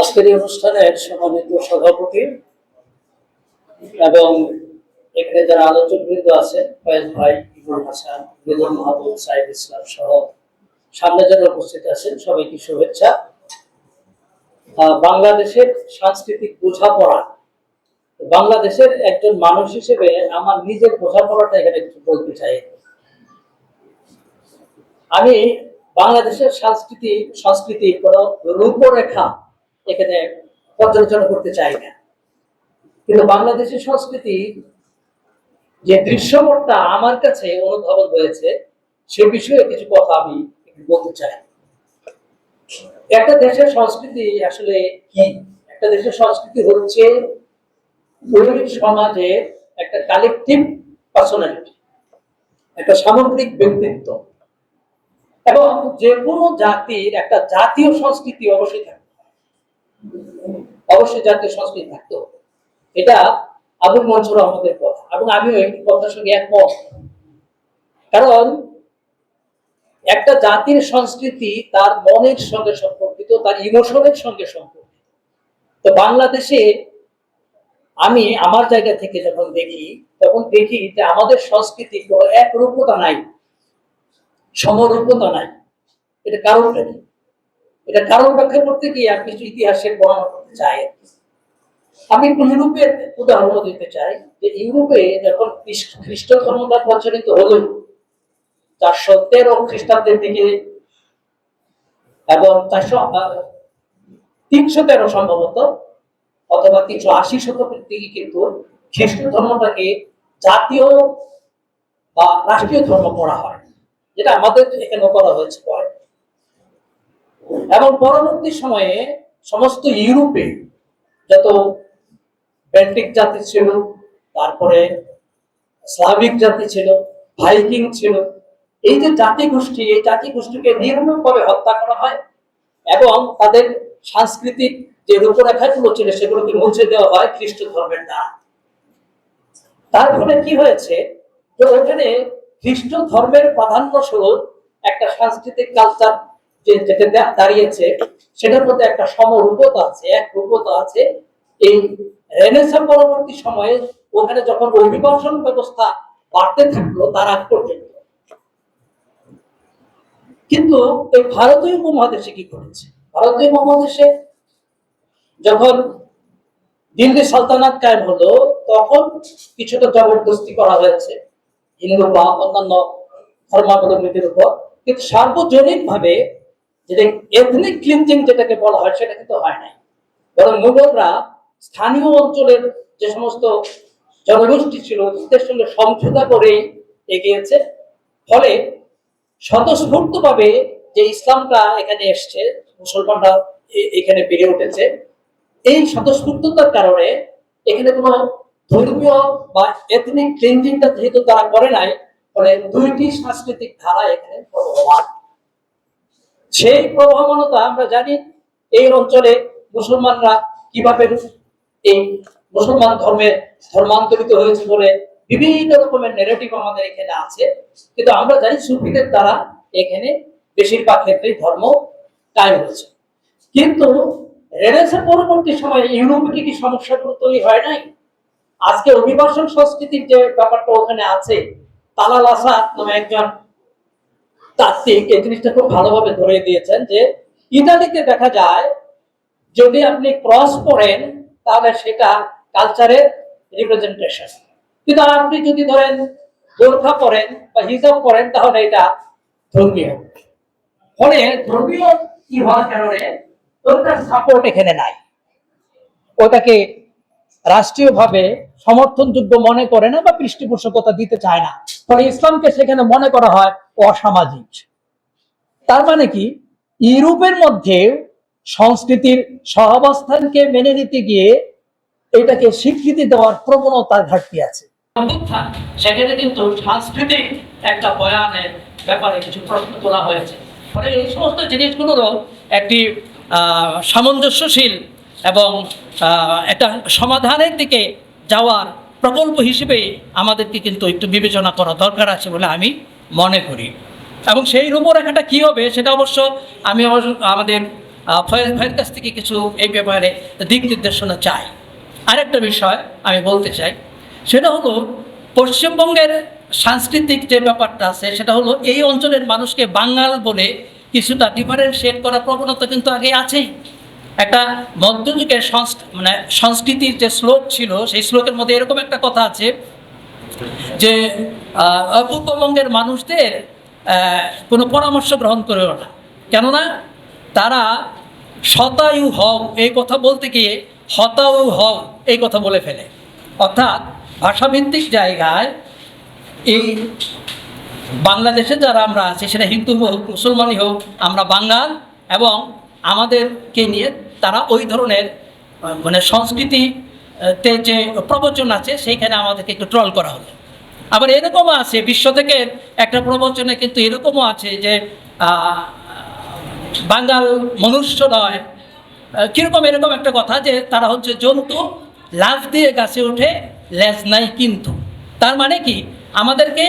আজকের এই অনুষ্ঠানের সম্মানিত সভাপতি এবং এখানে যারা আলোচক বৃন্দ আছে, ফয়েজ ভাই ইমরান হাসান বেদুল মাহমুদ সাইদ ইসলাম সহ সামনে যারা উপস্থিত আছেন, সবাইকে শুভেচ্ছা। বাংলাদেশের সাংস্কৃতিক বোঝাপড়া, বাংলাদেশের একজন মানুষ হিসেবে আমার নিজের বোঝাপড়াটা এখানে একটু বলতে চাই। আমি বাংলাদেশের সাংস্কৃতিক সংস্কৃতি রূপরেখা এখানে পর্যালোচনা করতে চাই না। কিন্তু বাংলাদেশের সংস্কৃতি যে দৃশ্যপটটা আমার কাছে অনুধাবন হয়েছে, সে বিষয়ে কিছু কথা আমি বলতে চাই। একটা দেশের সংস্কৃতি আসলে কি? একটা দেশের সংস্কৃতি হচ্ছে ওই সমাজের একটা কালেকটিভ পার্সোনালিটি একটা সামগ্রিক ব্যক্তিত্ব। এবং যে কোনো জাতির একটা জাতীয় সংস্কৃতি অবশ্যই থাকবে অবশ্যই জাতীয় সংস্কৃতি থাকতে। এটা আবুল মনসুর আহমদের কথা এবং আমিও এই কথার সঙ্গে একমত। কারণ একটা জাতির সংস্কৃতি তার মনের সঙ্গে সম্পর্কিত, তার ইমোশনের সঙ্গে সম্পর্কিত। তো বাংলাদেশে আমি আমার জায়গা থেকে যখন দেখি, তখন দেখি যে আমাদের সংস্কৃতি কোনো একরূপতা নাই, সমরূপতা নাই। এটা কারণটা কি? এটা কারণ ব্যাখ্যা করতে গিয়ে আমি কিছু ইতিহাসের বর্ণনা করতে চাই আমি একটু ইউরোপের উদাহরণ দিতে চাই যে ইউরোপে যখন খ্রিস্ট- ধর্মটা প্রচলিত হলো, চারশো তেরো খ্রিস্টাব্দের দিকে এবং চারশো তিনশো তেরো সম্ভবত, অথবা তিনশো আশি শতকের দিকে কিন্তু খ্রিস্ট ধর্মটাকে জাতীয় বা রাষ্ট্রীয় ধর্ম করা হয়, যেটা আমাদের এখানে করা হয়েছে পরে। এবং পরবর্তী সময়ে সমস্ত ইউরোপে যত বেল্টিক জাতি ছিল, তারপরে স্লাভিক জাতি ছিল ভাইকিং ছিল, এই যে জাতি গোষ্ঠী এই জাতি গোষ্ঠীকে নির্মমভাবে হত্যা করা হয় এবং তাদের সাংস্কৃতিক যে রূপরেখাগুলো ছিল, সেগুলোকে মুছে দেওয়া হয় খ্রিস্ট ধর্মের দ্বারা। তার ফলে কি হয়েছে যে ওখানে খ্রিস্ট ধর্মের প্রাধান্য স্বরূপ একটা সাংস্কৃতিক কালচার দাঁড়িয়েছে, সেটার মধ্যে একটা সমরূপতা আছে এক রূপতা আছে। এই রেনেসা পরবর্তী সময়ে ওখানে যখন অভিবাসন ব্যবস্থা বাড়তে থাকল, তার আগ পর্যন্ত। কিন্তু এই ভারতীয় উপমহাদেশে কি করেছে ভারতীয় উপমহাদেশে যখন দিল্লি সালতানাত কায়েম হলো, তখন কিছুটা জবরদস্তি করা হয়েছে, হিন্দু বা অন্যান্য ধর্মাবলম্বীদের উপর। কিন্তু সার্বজনীন ভাবে যেটা এথনিক ক্লিনজিং যেটাকে বলা হয়, সেটা কিন্তু হয় নাই। বরং মুঘলরা স্থানীয় অঞ্চলের যে সমস্ত জনগোষ্ঠী ছিল, তাদের সঙ্গে সমঝোতা করেই এগিয়েছে। ফলে স্বতঃস্ফূর্ত ভাবে যে ইসলামটা এখানে এসছে, মুসলমানরা এখানে বেড়ে উঠেছে, এই স্বতঃস্ফূর্ততার কারণে এখানে কোনো ধর্মীয় বা এথনিক ক্লিনজিংটা যেহেতু তারা করে নাই, ফলে দুইটি সাংস্কৃতিক ধারা এখানে প্রবহমান সেই প্রবহমানতা আমরা জানি এই অঞ্চলে মুসলমানরা কীভাবে এই মুসলমান ধর্মে ধর্মান্তরিত হয়েছে বলে বিভিন্ন রকমের নেগেটিভ আমাদের এখানে আছে। কিন্তু আমরা জানি সুফিদের দ্বারা এখানে বেশিরভাগ ক্ষেত্রেই ধর্ম কায়েম হয়েছে। কিন্তু রেনেসাঁ পরবর্তী সময়ে ইউরোপে কি সমস্যাগুলো তৈরি হয় নাই? আজকে অভিবাসন সংস্কৃতির যে ব্যাপারটা ওখানে আছে, তালাল আসাদ নামে একজন তাত্ত্বিক এই জিনিসটা খুব ভালোভাবে ধরে দিয়েছেন যে ইতালিতে দেখা যায়, যদি আপনি ক্রস করেন, তাহলে সেটা কালচারের রিপ্রেজেন্টেশন কিন্তু আপনি যদি ধরেন বা হিজাব পরেন, তাহলে এটা ধর্মীয়। ফলে ধর্মীয় কি হওয়ার কারণে সাপোর্ট এখানে নাই। ওটাকে রাষ্ট্রীয়ভাবে সমর্থনযোগ্য মনে করে না বা পৃষ্ঠপোষকতা দিতে চায় না। ফলে ইসলামকে সেখানে মনে করা হয় অসামাজিক। তার মানে কি? ইউরোপের মধ্যে সংস্কৃতির সহাবস্থানকে মেনে নিতে গিয়ে এটাকে স্বীকৃতি দেওয়ার প্রবণতার ঘাটতি আছে। সেখানে কিন্তু সাংস্কৃতিক একটা বয়ানের ব্যাপারে কিছু প্রশ্ন তোলা হয়েছে। ফলে এই সমস্ত জিনিসগুলোরও একটি সামঞ্জস্যশীল এবং একটা সমাধানের দিকে যাওয়ার প্রকল্প হিসেবে আমাদেরকে কিন্তু একটু বিবেচনা করা দরকার আছে বলে আমি মনে করি। এবং সেই রূপরেখাটা কি হবে সেটা অবশ্য আমি আমাদের ফয়েজ ভাইয়ের কাছ থেকে কিছু এই ব্যাপারে দিক নির্দেশনা চাই। আরেকটা বিষয় আমি বলতে চাই, সেটা হলো পশ্চিমবঙ্গের সাংস্কৃতিক যে ব্যাপারটা আছে, সেটা হলো এই অঞ্চলের মানুষকে বাঙাল বলে কিছুটা ডিফারেন্সিয়েট করার প্রবণতা কিন্তু আগে আছেই। একটা মধ্যযুগের সংস্ক মানে সংস্কৃতির যে শ্লোক ছিল, সেই শ্লোকের মধ্যে এরকম একটা কথা আছে যে পূর্ববঙ্গের মানুষদের কোনো পরামর্শ গ্রহণ করেও না। কেননা, তারা শতায়ু হও, এই কথা বলতে গিয়ে হতায়ু হও, এই কথা বলে ফেলে। অর্থাৎ, ভাষাভিত্তিক জায়গায় এই বাংলাদেশে যারা আমরা আছি, সেটা হিন্দু হোক, মুসলমানই হোক, আমরা বাঙাল, এবং আমাদেরকে নিয়ে তারা ওই ধরনের মানে সংস্কৃতি তে যে প্রবচন আছে, সেইখানে আমাদেরকে একটু ট্রল করা হলো। আবার এরকমও আছে, বিশ্ব থেকে একটা প্রবচনে কিন্তু এরকমও আছে যে বাঙাল মনুষ্য নয়। কীরকম এরকম একটা কথা যে, তারা হচ্ছে জন্তু, লাফ দিয়ে গাছে ওঠে, লেজ নাই কিন্তু। তার মানে কি? আমাদেরকে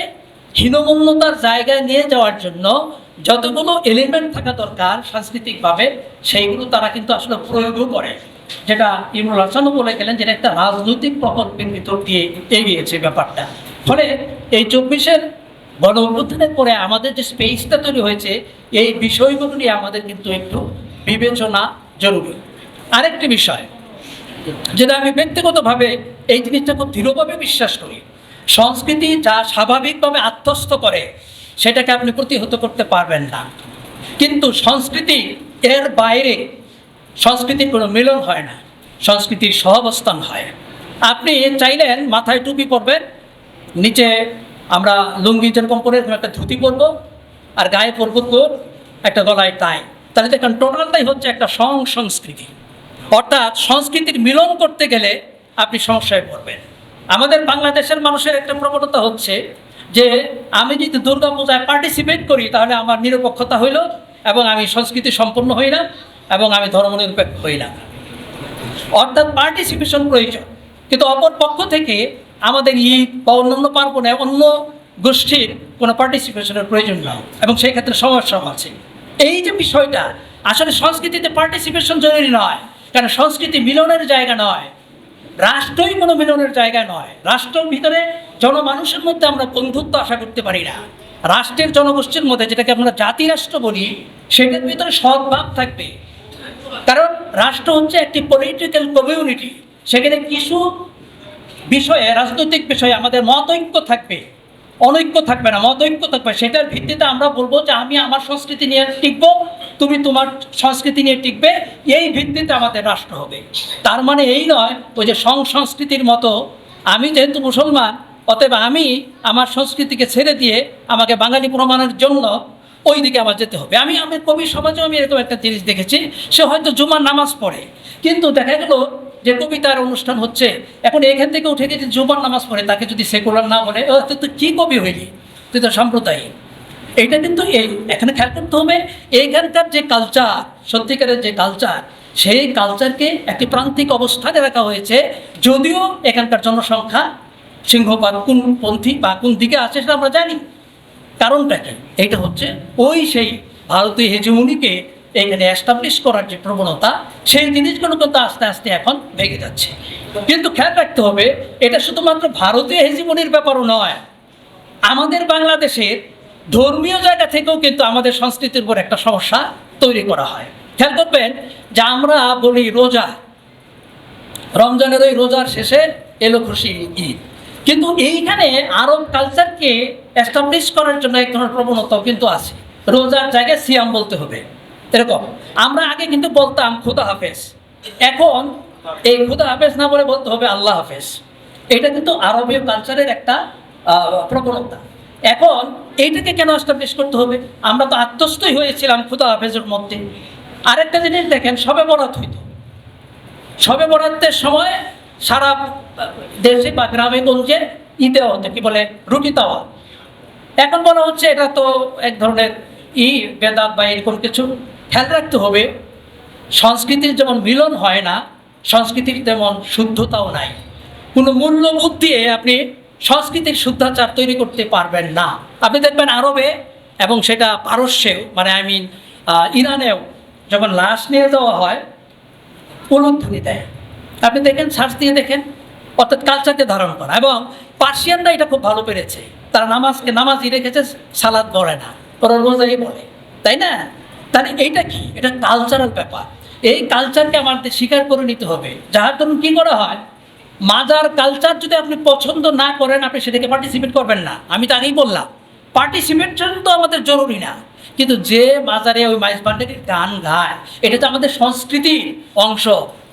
হীনমন্যতার জায়গায় নিয়ে যাওয়ার জন্য যতগুলো এলিমেন্ট থাকা দরকার সাংস্কৃতিকভাবে, সেইগুলো তারা কিন্তু আসলে প্রয়োগও করে। যেটা ইমরুল হাসানও বলে গেলেন যেটা একটা রাজনৈতিক প্রকল্পের ভিতর দিয়ে এগিয়েছে ব্যাপারটা। ফলে এই চব্বিশের গণ অভ্যুত্থানের পরে আমাদের যে স্পেসটা তৈরি হয়েছে, এই বিষয়গুলো নিয়ে আমাদের কিন্তু একটু বিবেচনা জরুরি। আরেকটি বিষয়, যেটা আমি ব্যক্তিগতভাবে এই জিনিসটা খুব দৃঢ়ভাবে বিশ্বাস করি। সংস্কৃতি যা স্বাভাবিকভাবে আত্মস্থ করে, সেটাকে আপনি প্রতিহত করতে পারবেন না। কিন্তু সংস্কৃতি এর বাইরে সংস্কৃতির কোনো মিলন হয় না, সংস্কৃতির সহাবস্থান হয়। আপনি চাইলেন মাথায় টুপি পরবেন, নিচে আমরা লুঙ্গি যেরকম পরে একটা ধুতি পরবো, আর গায়ে পরবো তোর একটা গলায় টাই। তাহলে দেখেন, টোটালটাই হচ্ছে একটা সং সংস্কৃতি। অর্থাৎ সংস্কৃতির মিলন করতে গেলে আপনি সমস্যায় পড়বেন। আমাদের বাংলাদেশের মানুষের একটা প্রবণতা হচ্ছে যে, আমি যদি দুর্গা পূজায় পার্টিসিপেট করি, তাহলে আমার নিরপেক্ষতা হইল এবং আমি সংস্কৃতি সম্পন্ন হই না। এবং আমি ধর্মনিরপেক্ষ হই না। অর্থাৎ পার্টিসিপেশন প্রয়োজন কিন্তু অপর পক্ষ থেকে আমাদের ঈদ বা অন্যান্য পার্বণে অন্য গোষ্ঠীর কোনো পার্টিসিপেশনের প্রয়োজন নয় এবং সেই ক্ষেত্রে সমস্যাও আছে। এই যে বিষয়টা, আসলে সংস্কৃতিতে পার্টিসিপেশন জরুরি নয়। কারণ সংস্কৃতি মিলনের জায়গা নয়। রাষ্ট্রই কোনো মিলনের জায়গা নয়। রাষ্ট্রের ভিতরে জনমানুষের মধ্যে আমরা বন্ধুত্ব আশা করতে পারি না। রাষ্ট্রের জনগোষ্ঠীর মধ্যে, যেটাকে আমরা জাতিরাষ্ট্র বলি, সেটার ভিতরে সদ্ভাব থাকবে। কারণ রাষ্ট্র হচ্ছে একটি পলিটিক্যাল কমিউনিটি সেখানে কিছু বিষয়ে, রাজনৈতিক বিষয়ে আমাদের মতৈক্য থাকবে, অনৈক্য থাকবে না মতৈক্য থাকবে। সেটার ভিত্তিতে আমরা বলব যে আমি আমার সংস্কৃতি নিয়ে টিকবো, তুমি তোমার সংস্কৃতি নিয়ে টিকবে, এই ভিত্তিতে আমাদের রাষ্ট্র হবে। তার মানে এই নয়, ওই যে সংস্কৃতির মতো, আমি যেহেতু মুসলমান, অতএব আমি আমার সংস্কৃতিকে ছেড়ে দিয়ে আমাকে বাঙালি প্রমাণের জন্য ওই দিকে আমার যেতে হবে। আমি আমার কবি সমাজেও আমি এরকম একটা জিনিস দেখেছি সে হয়তো জুমার নামাজ পড়ে কিন্তু দেখা গেল যে কবিতার অনুষ্ঠান হচ্ছে এখন এখান থেকে উঠে যে জুমার নামাজ পড়ে তাকে যদি সেকুলার না বলে "ও, তুই কী কবি হইলি? তুই তো সাম্প্রদায়িক। এইটা কিন্তু এই এখানে খেয়াল করতে হবে এইখানকার যে কালচার সত্যিকারের যে কালচার সেই কালচারকে একটি প্রান্তিক অবস্থানে রাখা হয়েছে যদিও এখানকার জনসংখ্যা সিংহবাদ কোন পন্থী বা কোন দিকে আছে সেটা আমরা জানি। কারণটা কি এইটা হচ্ছে ওই সেই ভারতীয় হেজমনিকে এখানে অ্যাস্টাবলিশ করার যে প্রবণতা, সেই জিনিসগুলো কিন্তু আস্তে আস্তে এখন ভেঙে যাচ্ছে। কিন্তু খেয়াল রাখতে হবে, এটা শুধুমাত্র ভারতীয় হেজিমনির ব্যাপারও নয়। আমাদের বাংলাদেশের ধর্মীয় জায়গা থেকেও কিন্তু আমাদের সংস্কৃতির উপর একটা সমস্যা তৈরি করা হয়। খেয়াল করবেন যে আমরা বলি রোজা। রমজানের ওই রোজার শেষে এলো খুশি ঈদ। কিন্তু এইখানে আরব কালচারকে এস্টাবলিশ করার জন্য এক ধরনের প্রবণতাও কিন্তু আছে। রোজার জায়গায় সিয়াম বলতে হবে। এরকম। আমরা আগে কিন্তু বলতাম, খুদা হাফেজ। এখন এই খুদা হাফেজ না বলে বলতে হবে, আল্লাহ হাফেজ। এটা কিন্তু আরবীয় কালচারের একটা প্রবণতা। এখন এইটাকে কেন এস্টাবলিশ করতে হবে? আমরা তো আত্মস্থই হয়েছিলাম খুদা হাফেজের মধ্যে। আরেকটা জিনিস দেখেন সবে বরাত হইতো। সবে বরাতের সময় সারা দেশে বা গ্রামে গঞ্জে ঈদে হতো, কি বলে, রুটি তাওয়া এখন বলা হচ্ছে এটা তো এক ধরনের ই, বেদাত বা এরকম কিছু। খেয়াল রাখতে হবে, সংস্কৃতির যেমন মিলন হয় না, সংস্কৃতির তেমন শুদ্ধতাও নাই। কোনো মূল্যবোধ দিয়ে আপনি সংস্কৃতির শুদ্ধাচার তৈরি করতে পারবেন না। আপনি দেখবেন আরবে এবং সেটা পারস্যেও মানে আই মিন ইরানেও যখন লাশ নিয়ে যাওয়া হয়, উলুধ্বনি দেয়। আপনি দেখেন, সার্চ দিয়ে দেখেন, অর্থাৎ কালচারকে ধারণ করা। এবং পার্সিয়ানরা এটা খুব ভালো পেরেছে। তারা নামাজকে, নামাজই রেখেছে সালাদ পড়ে না। ওরা রোজাই তাই না? তাহলে এইটা কি? এটা কালচারাল ব্যাপার। এই কালচারকে আমাদের স্বীকার করে নিতে হবে। যার জন্য কী করা হয়? মাজার কালচার যদি আপনি পছন্দ না করেন, আপনি সেটাকে পার্টিসিপেট করবেন না। আমি তো আগেই বললাম পার্টিসিপেশন তো আমাদের জরুরি না। কিন্তু যে মাজারে ওই মাইস বান্ডের গান গায়, এটা তো আমাদের সংস্কৃতির অংশ।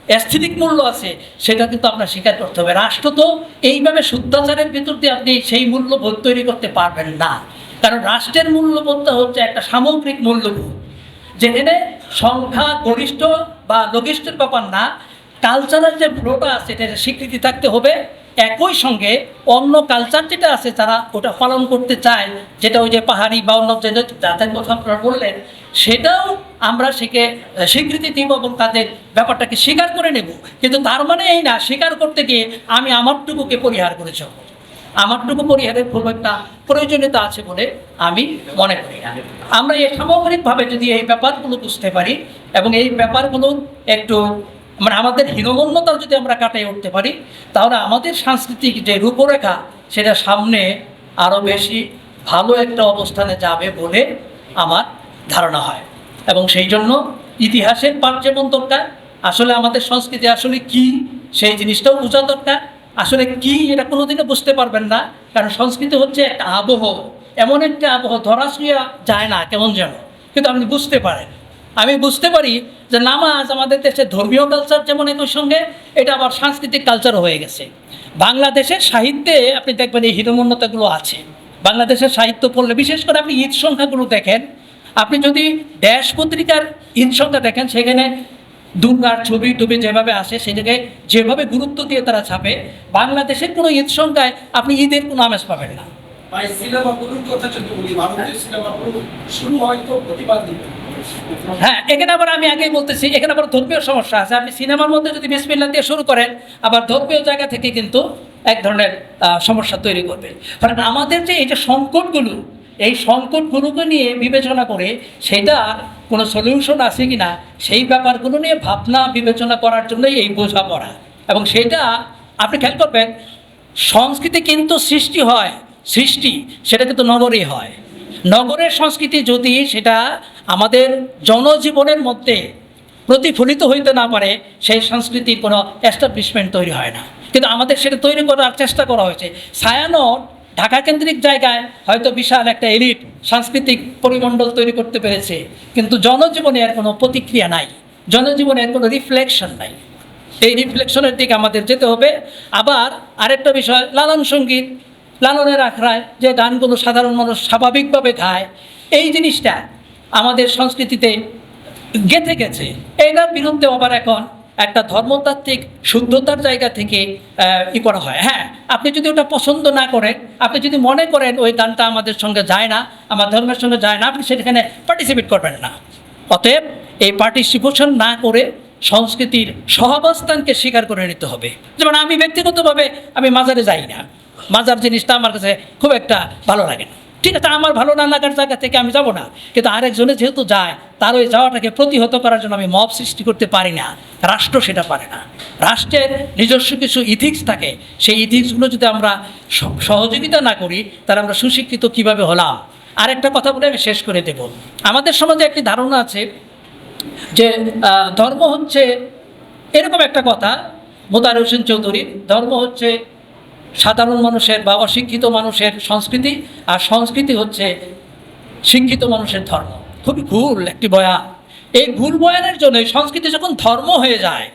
অ্যাস্থেটিক মূল্য আছে, সেটা কিন্তু আপনার স্বীকার করতে হবে। রাষ্ট্র তো এইভাবে শুদ্ধাচারের ভিতর দিয়ে আপনি সেই মূল্যবোধ তৈরি করতে পারবেন না। কারণ রাষ্ট্রের মূল্যবোধটা হচ্ছে একটা সামগ্রিক মূল্যবোধ। যেখানে সংখ্যা গরিষ্ঠ বা লঘিষ্ঠের ব্যাপার না কালচারাল যে ফ্লোটা আছে এটা স্বীকৃতি থাকতে হবে। একই সঙ্গে অন্য কালচার যেটা আছে, তারা ওটা পালন করতে চায়। যেটা ওই যে পাহাড়ি বা অন্য যে যাদের কথা আপনারা বললেন সেটাও আমরা সেকে স্বীকৃতি দিব এবং তাদের ব্যাপারটাকে স্বীকার করে নেব। কিন্তু তার মানে এই না, স্বীকার করতে গিয়ে আমি আমারটুকুকে পরিহার করে চলব। আমারটুকু পরিহারের খুব একটা প্রয়োজনীয়তা আছে বলে আমি মনে করি আমরা এই সামগ্রিকভাবে যদি এই ব্যাপারগুলো বুঝতে পারি এবং এই ব্যাপারগুলো একটু মানে আমাদের হীনমন্যতার যদি আমরা কাটিয়ে উঠতে পারি, তাহলে আমাদের সাংস্কৃতিক যে রূপরেখা, সেটা সামনে আরও বেশি ভালো একটা অবস্থানে যাবে বলে আমার ধারণা হয়। এবং সেই জন্য ইতিহাসের পাঠ যেমন দরকার, আসলে আমাদের সংস্কৃতি আসলে কি, সেই জিনিসটাও বোঝা দরকার। আসলে কি এটা কোনোদিনও বুঝতে পারবেন না, কারণ সংস্কৃতি হচ্ছে একটা আবহ। এমন একটা আবহ, ধরা শুয়া যায় না, কেমন যেন। কিন্তু আপনি বুঝতে পারেন। আমি বুঝতে পারি যে নামাজ আমাদের দেশের ধর্মীয় কালচার যেমন একই সঙ্গে, এটা আবার সাংস্কৃতিক কালচারও হয়ে গেছে। বাংলাদেশের সাহিত্যে আপনি দেখবেন এই হীনমন্যতাগুলো আছে। বাংলাদেশের সাহিত্য পড়লে বিশেষ করে আপনি ঈদ সংখ্যাগুলো দেখেন আপনি যদি ড্যাশ পত্রিকার ঈদ সংখ্যা দেখেন সেখানে দুর্গার ছবি টুবি যেভাবে আসে সেটাকে যেভাবে গুরুত্ব দিয়ে তারা ছাপে বাংলাদেশের কোনো ঈদ সংখ্যায় আপনি ঈদের কোনো আমেজ পাবেন না। প্রতিবাদ দিবে হ্যাঁ এখানে আবার আমি আগেই বলতেছি এখানে আবার ধর্মীয় সমস্যা আছে। আপনি সিনেমার মধ্যে যদি বিসমিল্লা দিয়ে শুরু করেন আবার ধর্মীয় জায়গা থেকে কিন্তু এক ধরনের সমস্যা তৈরি করবে। কারণ আমাদের যে এই যে সংকটগুলো এই সংকটগুলোকে নিয়ে বিবেচনা করে সেটা কোনো সলিউশন আছে কি না সেই ব্যাপারগুলো নিয়ে ভাবনা বিবেচনা করার জন্যই এই বোঝাপড়া। এবং সেটা আপনি খেয়াল করবেন, সংস্কৃতি কিন্তু সৃষ্টি হয়, সৃষ্টি, সেটা কিন্তু নগরেই হয়। নগরের সংস্কৃতি যদি সেটা আমাদের জনজীবনের মধ্যে প্রতিফলিত হইতে না পারে, সেই সংস্কৃতির কোনো এস্টাবলিশমেন্ট তৈরি হয় না। কিন্তু আমাদের সেটা তৈরি করার চেষ্টা করা হয়েছে। ছায়ানট ঢাকা কেন্দ্রিক জায়গায় হয়তো বিশাল একটা এলিট সাংস্কৃতিক পরিমণ্ডল তৈরি করতে পেরেছে, কিন্তু জনজীবনে এর কোনো প্রতিক্রিয়া নাই, জনজীবনে এর কোনো রিফ্লেকশন নাই। এই রিফ্লেকশনের দিকে আমাদের যেতে হবে। আবার আরেকটা বিষয়, লালন সংগীত, লালনের আখড়ায় যে গানগুলো সাধারণ মানুষ স্বাভাবিকভাবে গায়, এই জিনিসটা আমাদের সংস্কৃতিতে গেঁথে গেছে। এইটার বিরুদ্ধে আবার এখন একটা ধর্মতাত্ত্বিক শুদ্ধতার জায়গা থেকে ই করা হয়। হ্যাঁ আপনি যদি ওটা পছন্দ না করেন, আপনি যদি মনে করেন ওই গানটা আমাদের সঙ্গে যায় না, আমার ধর্মের সঙ্গে যায় না, আপনি সেখানে পার্টিসিপেট করবেন না। অতএব এই পার্টিসিপেশন না করে সংস্কৃতির সহাবস্থানকে স্বীকার করে নিতে হবে। যেমন আমি ব্যক্তিগতভাবে আমি মাজারে যাই না। মাজার জিনিসটা আমার কাছে খুব একটা ভালো লাগে না। ঠিক আছে, আমার ভালো না লাগার জায়গা থেকে আমি যাব না। কিন্তু আরেকজনে যেহেতু যায়, তার ওই যাওয়াটাকে প্রতিহত করার জন্য আমি মব সৃষ্টি করতে পারি না। রাষ্ট্র সেটা পারে না। রাষ্ট্রের নিজস্ব কিছু ইথিক্স থাকে। সেই ইথিক্সগুলো যদি আমরা সহযোগিতা না করি, তাহলে আমরা সুশিক্ষিত কীভাবে হলাম? আর একটা কথা বলে আমি শেষ করে দেব। আমাদের সমাজে একটি ধারণা আছে যে ধর্ম হচ্ছে, এরকম একটা কথা মোতার হোসেন চৌধুরী ধর্ম হচ্ছে সাধারণ মানুষের বা অশিক্ষিত মানুষের সংস্কৃতি, আর সংস্কৃতি হচ্ছে শিক্ষিত মানুষের ধর্ম। খুবই ভুল একটি বয়ান। এই ভুল বয়ানের জন্য সংস্কৃতি যখন ধর্ম হয়ে যায়,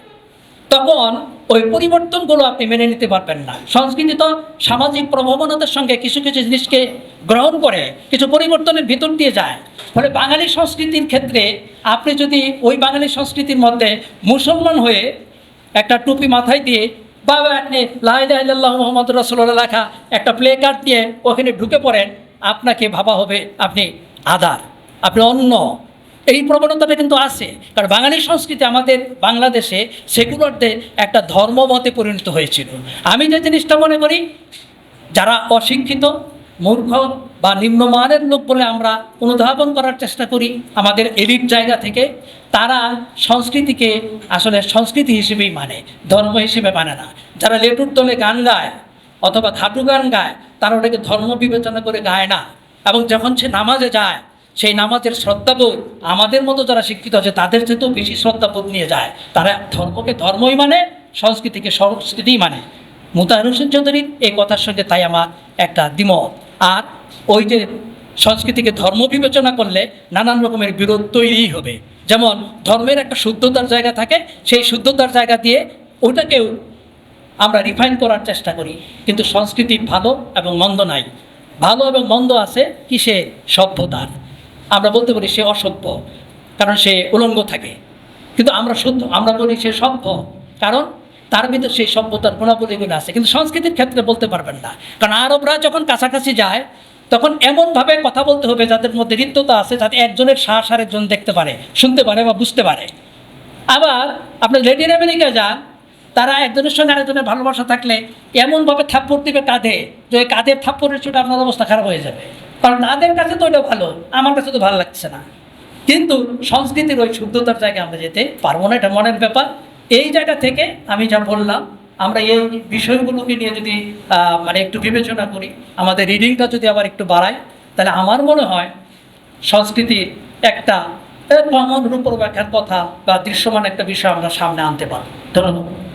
তখন ওই পরিবর্তনগুলো আপনি মেনে নিতে পারবেন না। সংস্কৃতি তো সামাজিক প্রভাবনতার সঙ্গে কিছু কিছু জিনিসকে গ্রহণ করে, কিছু পরিবর্তনের ভিতর দিয়ে যায়। ফলে বাঙালি সংস্কৃতির ক্ষেত্রে আপনি যদি ওই বাঙালি সংস্কৃতির মধ্যে মুসলমান হয়ে একটা টুপি মাথায় দিয়ে বা আপনি লাহিদাহ মোহাম্মদ রসুল্লাহ লেখা একটা প্লে কার্ড দিয়ে ওখানে ঢুকে পড়েন, আপনাকে ভাবা হবে আপনি আদার, আপনি অন্য। এই প্রবণতাটা কিন্তু আছে, কারণ বাঙালি সংস্কৃতি আমাদের বাংলাদেশে সেকুলারদের একটা ধর্মমতে পরিণত হয়েছিল। আমি যে জিনিসটা মনে করি, যারা অশিক্ষিত মূর্খ বা নিম্নমানের লোক বলে আমরা অনুধাবন করার চেষ্টা করি আমাদের এলিট জায়গা থেকে। তারা সংস্কৃতিকে আসলে সংস্কৃতি হিসেবেই মানে ধর্ম হিসেবে মানে না। যারা লেটুর দলে গান গায় অথবা খাটু গান গায়, তারা ওটাকে ধর্ম বিবেচনা করে গায় না। এবং যখন সে নামাজে যায়, সেই নামাজের শ্রদ্ধাবোধ আমাদের মতো যারা শিক্ষিত আছে, তাদের চেয়েও বেশি শ্রদ্ধাবোধ নিয়ে যায়। তারা ধর্মকে ধর্মই মানে সংস্কৃতিকে সংস্কৃতিই মানে। মুতাহির হোসেন চৌধুরীর এই কথার সঙ্গে তাই আমার একটা দ্বিমত। আর ওই যে সংস্কৃতিকে ধর্ম বিবেচনা করলে নানান রকমের বিরোধ তৈরি হবে। যেমন ধর্মের একটা শুদ্ধতার জায়গা থাকে, সেই শুদ্ধতার জায়গা দিয়ে ওটাকেও আমরা রিফাইন করার চেষ্টা করি। কিন্তু সংস্কৃতি ভালো এবং মন্দ নাই। ভালো এবং মন্দ আছে কি সে সভ্যতার। আমরা বলতে পারি সে অসভ্য, কারণ সে উলঙ্গ থাকে। কিন্তু আমরা শুদ্ধ, আমরা বলি সে সভ্য। কারণ তার ভিতরে সেই সভ্যতার গুণাবলীগুলো আছে। কিন্তু সংস্কৃতির ক্ষেত্রে বলতে পারবেন না। কারণ আরবরা যখন কাছাকাছি যায়, তখন এমনভাবে কথা বলতে হবে যাদের মধ্যে হৃদ্যতা আছে, যাতে একজনের শ্বাস আরেকজন দেখতে পারে, শুনতে পারে বা বুঝতে পারে। আবার আপনি লেটিন আমেরিকা যান, তারা একজনের সঙ্গে আরেকজনের ভালোবাসা থাকলে এমনভাবে থাপ্পড় দিবে কাঁধে, যে ওই কাঁধের থাপ্পড়ের চোটে আপনার অবস্থা খারাপ হয়ে যাবে। কারণ তাদের কাছে তো ওটা ভালো, আমার কাছে তো ভালো লাগছে না। কিন্তু সংস্কৃতির ওই শুদ্ধতার জায়গায় আমরা যেতে পারব না, এটা মনের ব্যাপার। এই জায়গা থেকে আমি যা বললাম, আমরা এই বিষয়গুলোকে নিয়ে যদি মানে একটু বিবেচনা করি, আমাদের রিডিংটা যদি আবার একটু বাড়াই, তাহলে আমার মনে হয় সংস্কৃতির একটা কমন রূপরেখার কথা বা দৃশ্যমান একটা বিষয় আমরা সামনে আনতে পারি ধন্যবাদ।